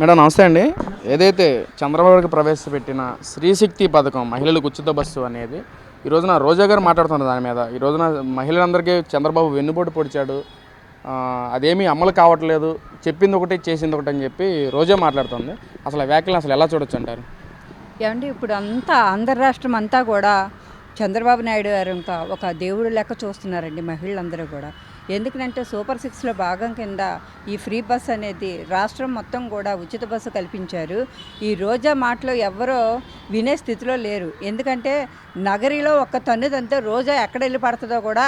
Madam నమస్తే అండి. ఏదైతే చంద్రబాబుకి ప్రవేశపెట్టిన స్త్రీశక్తి పథకం మహిళలకు ఉచిత బస్సు అనేది ఈ రోజున రోజా గారు మాట్లాడుతున్నారు దాని మీద. ఈ రోజున మహిళలందరికీ చంద్రబాబు వెన్నుపోటు పొడిచాడు. అదేమీ అమలు కావట్లేదు. చెప్పింది ఒకటి చేసింది ఒకటి అని చెప్పి రోజా మాట్లాడుతుంది. అసలు ఆ వ్యాఖ్యలు అసలు ఎలా చూడొచ్చు అంటారు? ఏమండి ఇప్పుడు అంతా ఆంధ్ర రాష్ట్రం అంతా కూడా చంద్రబాబు నాయుడు గారు ఇంకా ఒక దేవుడు లెక్క చూస్తున్నారండి మహిళలందరూ కూడా. ఎందుకంటే సూపర్ సిక్స్లో భాగం కింద ఈ ఫ్రీ బస్ అనేది రాష్ట్రం మొత్తం కూడా ఉచిత బస్సు కల్పించారు. ఈ రోజా మాటలు ఎవరో వినే స్థితిలో లేరు. ఎందుకంటే నగరిలో ఒక్క తన్నుదంతా రోజా ఎక్కడ వెళ్ళి పడుతుందో కూడా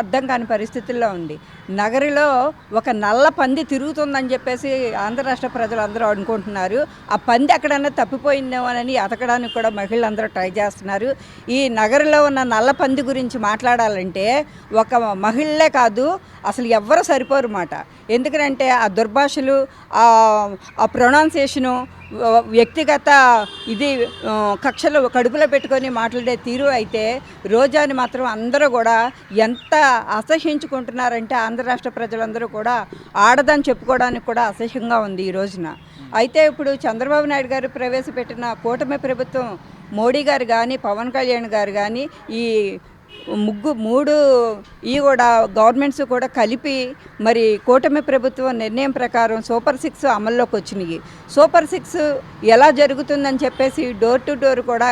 అర్థం కాని పరిస్థితుల్లో ఉంది. నగరిలో ఒక నల్ల పంది తిరుగుతుందని చెప్పేసి ఆంధ్ర రాష్ట్ర ప్రజలు అందరూ అనుకుంటున్నారు. ఆ పంది ఎక్కడన్నా తప్పిపోయిందేమోనని అతకడానికి కూడా మహిళలందరూ ట్రై చేస్తున్నారు. ఈ నగరంలో ఉన్న నల్ల పంది గురించి మాట్లాడాలంటే ఒక మహిళలే కాదు అసలు ఎవ్వరు సరిపోరు మాట. ఎందుకంటే ఆ దుర్భాషలు ఆ ఆ ప్రొనౌన్సియేషను వ్యక్తిగత ఇది కక్షలు కడుపులో పెట్టుకొని మాట్లాడే తీరు అయితే రోజాని మాత్రం అందరూ కూడా ఎంత అసహ్యించుకుంటున్నారంటే ఆంధ్ర రాష్ట్ర ప్రజలందరూ కూడా ఆడదని చెప్పుకోవడానికి కూడా అసహ్యంగా ఉంది ఈ రోజున. అయితే ఇప్పుడు చంద్రబాబు నాయుడు గారు ప్రవేశపెట్టిన కూటమి ప్రభుత్వం మోడీ గారు కానీ పవన్ కళ్యాణ్ గారు కానీ ఈ ముగ్గు మూడు ఈ కూడా గవర్నమెంట్స్ కూడా కలిపి మరి కూటమి ప్రభుత్వం నిర్ణయం ప్రకారం సూపర్ సిక్స్ అమల్లోకి వచ్చినాయి. సూపర్ సిక్స్ ఎలా జరుగుతుందని చెప్పేసి డోర్ టు డోర్ కూడా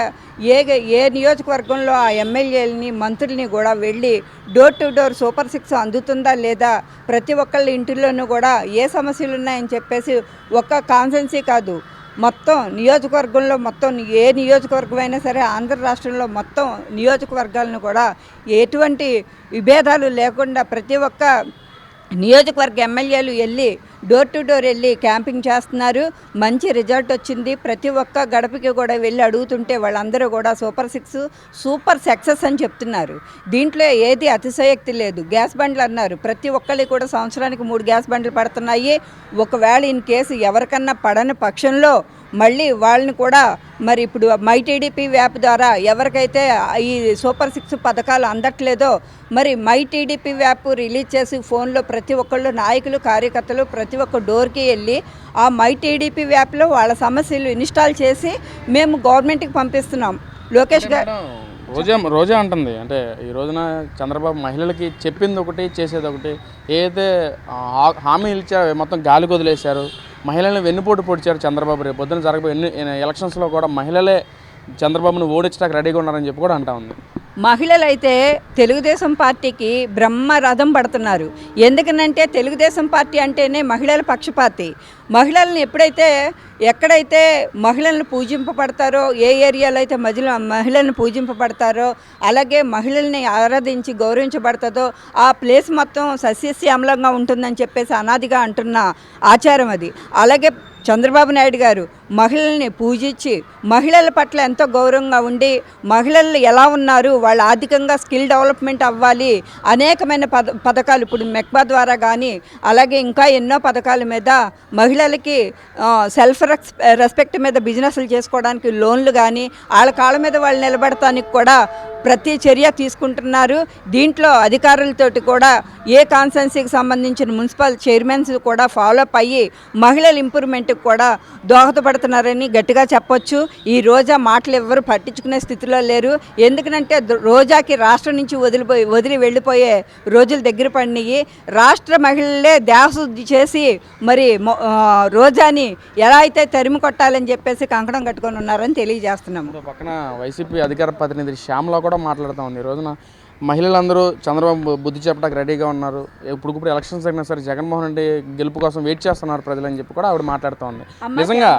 ఏ ఏ నియోజకవర్గంలో ఆ ఎమ్మెల్యేలని మంత్రుల్ని కూడా వెళ్ళి door to door super six అందుతుందా లేదా ప్రతి ఒక్కళ్ళ ఇంటిలోనూ కూడా ఏ సమస్యలు ఉన్నాయని చెప్పేసి ఒక్క కాన్సెన్సీ కాదు. మొత్తం నియోజకవర్గంలో మొత్తం ఏ నియోజకవర్గం అయినా సరే ఆంధ్ర రాష్ట్రంలో మొత్తం నియోజకవర్గాలను కూడా ఎటువంటి విభేదాలు లేకుండా ప్రతి ఒక్క నియోజకవర్గ ఎమ్మెల్యేలు వెళ్ళి డోర్ టు డోర్ వెళ్ళి క్యాంపింగ్ చేస్తున్నారు. మంచి రిజల్ట్ వచ్చింది. ప్రతి ఒక్క గడపకి కూడా వెళ్ళి అడుగుతుంటే వాళ్ళందరూ కూడా సూపర్ సిక్స్ సూపర్ సక్సెస్ అని చెప్తున్నారు. దీంట్లో ఏది అతిశయోక్తి లేదు. గ్యాస్ బండ్లు అన్నారు. ప్రతి ఒక్కరికి కూడా సంవత్సరానికి మూడు గ్యాస్ బండ్లు పడుతున్నాయి. ఒకవేళ ఇన్ కేసు ఎవరికన్నా పడని పక్షంలో మళ్ళీ వాళ్ళని కూడా మరి ఇప్పుడు మై టీడీపీ యాప్ ద్వారా ఎవరికైతే ఈ సూపర్ సిక్స్ పథకాలు అందట్లేదో మరి మై టీడీపీ యాప్ రిలీజ్ చేసి ఫోన్లో ప్రతి ఒక్కళ్ళు నాయకులు కార్యకర్తలు ప్రతి ఒక్క డోర్కి వెళ్ళి ఆ మై టీడీపీ యాప్లో వాళ్ళ సమస్యలు ఇన్స్టాల్ చేసి మేము గవర్నమెంట్కి పంపిస్తున్నాం. లోకేష్ గారు రోజా రోజా అంటుంది. అంటే ఈ రోజున చంద్రబాబు మహిళలకి చెప్పింది ఒకటి చేసేది ఒకటి. ఏదైతే హా- హామీ ఇచ్చారో మొత్తం గాలి వదిలేశారు. మహిళల్ని వెన్నుపోటు పొడిచారు చంద్రబాబు రేపు పొద్దున జరగబోయే ఎన్ని ఎలక్షన్స్లో కూడా మహిళలే చంద్రబాబును ఓడించడానికి రెడీగా ఉన్నారని చెప్పి కూడా అంటా ఉంది. మహిళలైతే తెలుగుదేశం పార్టీకి బ్రహ్మ రథం పడుతున్నారు. ఎందుకనంటే తెలుగుదేశం పార్టీ అంటేనే మహిళల పక్షపాతి. మహిళలను ఎప్పుడైతే ఎక్కడైతే మహిళలను పూజింపబడతారో ఏ ఏరియాలో అయితే మహిళ మహిళలను పూజింపబడతారో అలాగే మహిళల్ని ఆరాధించి గౌరవించబడుతుందో ఆ ప్లేస్ మొత్తం సస్యశ్యామలంగా ఉంటుందని చెప్పేసి అనాదిగా అంటున్న ఆచారం అది. అలాగే చంద్రబాబు నాయుడు గారు మహిళల్ని పూజించి మహిళల పట్ల ఎంతో గౌరవంగా ఉండి మహిళలు ఎలా ఉన్నారు వాళ్ళు ఆర్థికంగా స్కిల్ డెవలప్మెంట్ అవ్వాలి అనేకమైన పద పథకాలు ఇప్పుడు మెక్బా ద్వారా కానీ అలాగే ఇంకా ఎన్నో పథకాల మీద మహిళలకి సెల్ఫ్ రెస్ రెస్పెక్ట్ మీద బిజినెస్లు చేసుకోవడానికి లోన్లు కానీ వాళ్ళ కాళ్ళ మీద వాళ్ళు నిలబడటానికి కూడా ప్రతి చర్య తీసుకుంటున్నారు. దీంట్లో అధికారులతోటి కూడా ఏ కాన్సెన్సీకి సంబంధించిన మున్సిపల్ చైర్మన్స్ కూడా ఫాలో అప్ అయ్యి మహిళల ఇంప్రూవ్మెంట్కి కూడా దోహదపడుతున్నారని గట్టిగా చెప్పొచ్చు. ఈ రోజా మాటలు ఎవ్వరు పట్టించుకునే స్థితిలో లేరు. ఎందుకంటే రోజాకి రాష్ట్రం నుంచి వదిలిపోయి వదిలి వెళ్ళిపోయే రోజులు దగ్గర పడినాయి. రాష్ట్ర మహిళలే దేహశుద్ధి చేసి మరి రోజాని ఎలా అయితే తరిమి కొట్టాలని చెప్పేసి కంకణం కట్టుకొని ఉన్నారని తెలియజేస్తున్నాము పక్కన వైసీపీ అధికార ప్రతినిధి శ్యామల కూడా మాట్లాడుతూ ఉంది. ఈ రోజున మహిళలందరూ చంద్రబాబు బుద్ధి చెప్పడానికి రెడీగా ఉన్నారు. ఇప్పుడు ఇప్పుడు ఎలక్షన్స్ అయినా సరే జగన్మోహన్ రెడ్డి గెలుపు కోసం వెయిట్ చేస్తున్నారు ప్రజలని చెప్పి కూడా ఆవిడ మాట్లాడుతూ ఉంది. నిజంగా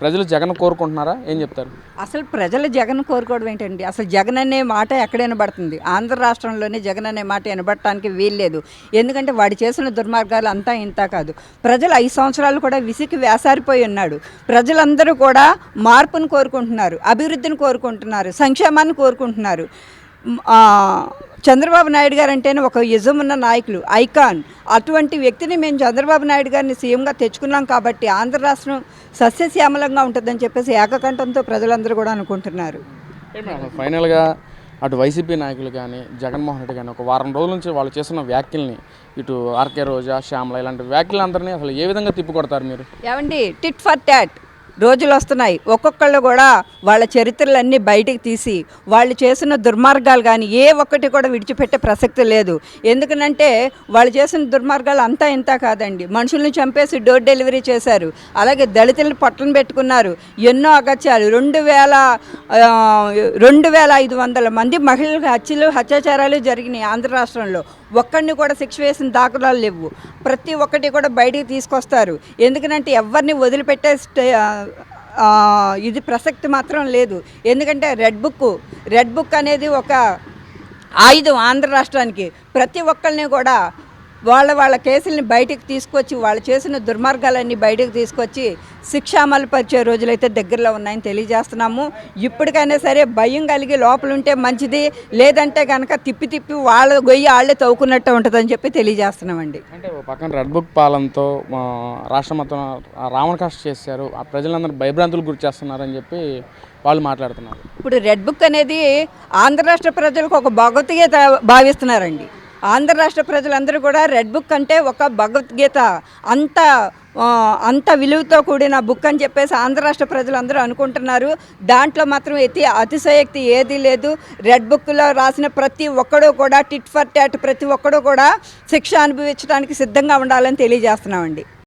ప్రజలు జగన్ కోరుకుంటున్నారా? ఏం చెప్తారు? అసలు ప్రజలు జగన్ కోరుకోవడం ఏంటండి? అసలు జగన్ అనే మాట ఎక్కడ వినబడుతుంది? ఆంధ్ర రాష్ట్రంలోనే జగన్ అనే మాట వినబడటానికి వీల్లేదు ఎందుకంటే వాడు చేసిన దుర్మార్గాలు అంతా ఇంత కాదు. ప్రజలు ఐదు సంవత్సరాలు కూడా విసికి వేసారిపోయి ఉన్నాడు. ప్రజలందరూ కూడా మార్పును కోరుకుంటున్నారు అభివృద్ధిని కోరుకుంటున్నారు సంక్షేమాన్ని కోరుకుంటున్నారు. చంద్రబాబు నాయుడు గారు అంటేనే ఒక యజం ఉన్న నాయకులు ఐకాన్. అటువంటి వ్యక్తిని మేము చంద్రబాబు నాయుడు గారిని సీఎంగా తెచ్చుకున్నాం కాబట్టి ఆంధ్ర రాష్ట్రం సస్యశ్యామలంగా ఉంటుందని చెప్పేసి ఏకకంఠంతో ప్రజలందరూ కూడా అనుకుంటున్నారు. ఫైనల్గా అటు వైసీపీ నాయకులు కానీ జగన్మోహన్ రెడ్డి కానీ ఒక వారం రోజుల నుంచి వాళ్ళు చేస్తున్న వ్యాఖ్యల్ని ఇటు ఆర్కే రోజా శ్యామల ఇలాంటి వ్యాఖ్యలందరినీ అసలు ఏ విధంగా తిప్పికొడతారు మీరు? ఏమండి టిట్ ఫర్ టాట్ రోజులు వస్తున్నాయి. ఒక్కొక్కళ్ళు కూడా వాళ్ళ చరిత్రలన్నీ బయటికి తీసి వాళ్ళు చేసిన దుర్మార్గాలు కానీ ఏ ఒక్కటి కూడా విడిచిపెట్టే ప్రసక్తి లేదు. ఎందుకనంటే వాళ్ళు చేసిన దుర్మార్గాలు అంతా ఇంత కాదండి. మనుషుల్ని చంపేసి డోర్ డెలివరీ చేశారు. అలాగే దళితులను పట్టణ పెట్టుకున్నారు. ఎన్నో అగత్యాలు. రెండు వేల రెండు వేల ఐదు వందల మంది మహిళలకు హత్యలు అత్యాచారాలు జరిగినాయి ఆంధ్ర రాష్ట్రంలో. ఒక్కడిని కూడా శిక్ష వేసిన దాఖలాలు లేవు. ప్రతి ఒక్కటి కూడా బయటికి తీసుకొస్తారు. ఎందుకంటే ఎవరిని వదిలిపెట్టే స్టే ఇది ప్రసక్తి మాత్రం లేదు. ఎందుకంటే రెడ్ బుక్ రెడ్ బుక్ అనేది ఒక ఆయుధం ఆంధ్ర రాష్ట్రానికి. ప్రతి ఒక్కరిని కూడా వాళ్ళ వాళ్ళ కేసుల్ని బయటకు తీసుకొచ్చి వాళ్ళు చేసిన దుర్మార్గాలన్నీ బయటకు తీసుకొచ్చి శిక్ష అమలు పరిచే రోజులైతే దగ్గరలో ఉన్నాయని తెలియజేస్తున్నాము. ఇప్పటికైనా సరే భయం కలిగి లోపల ఉంటే మంచిది లేదంటే కనుక తిప్పి తిప్పి వాళ్ళ గొయ్యి వాళ్ళే తవ్వుకున్నట్టు ఉంటుందని చెప్పి తెలియజేస్తున్నామండి. అంటే పక్కన రెడ్ బుక్ పాలనతో రాష్ట్రం మొత్తం రావణ కాష్ట చేశారు. ఆ ప్రజలందరూ భయభ్రాంతులు గురి చేస్తున్నారని చెప్పి వాళ్ళు మాట్లాడుతున్నారు. ఇప్పుడు రెడ్ బుక్ అనేది ఆంధ్ర రాష్ట్ర ప్రజలకు ఒక భగవద్గీత భావిస్తున్నారండి. ఆంధ్ర రాష్ట్ర ప్రజలందరూ కూడా రెడ్ బుక్ అంటే ఒక భగవద్గీత అంత అంత విలువతో కూడిన బుక్ అని చెప్పేసి ఆంధ్ర రాష్ట్ర ప్రజలందరూ అనుకుంటున్నారు. దాంట్లో మాత్రం ఎతి అతిశయక్తి ఏదీ లేదు. రెడ్ బుక్లో రాసిన ప్రతి ఒక్కడూ కూడా టిట్ ఫర్ టాట్ ప్రతి ఒక్కడూ కూడా శిక్ష అనుభవించడానికి సిద్ధంగా ఉండాలని తెలియజేస్తున్నామండి.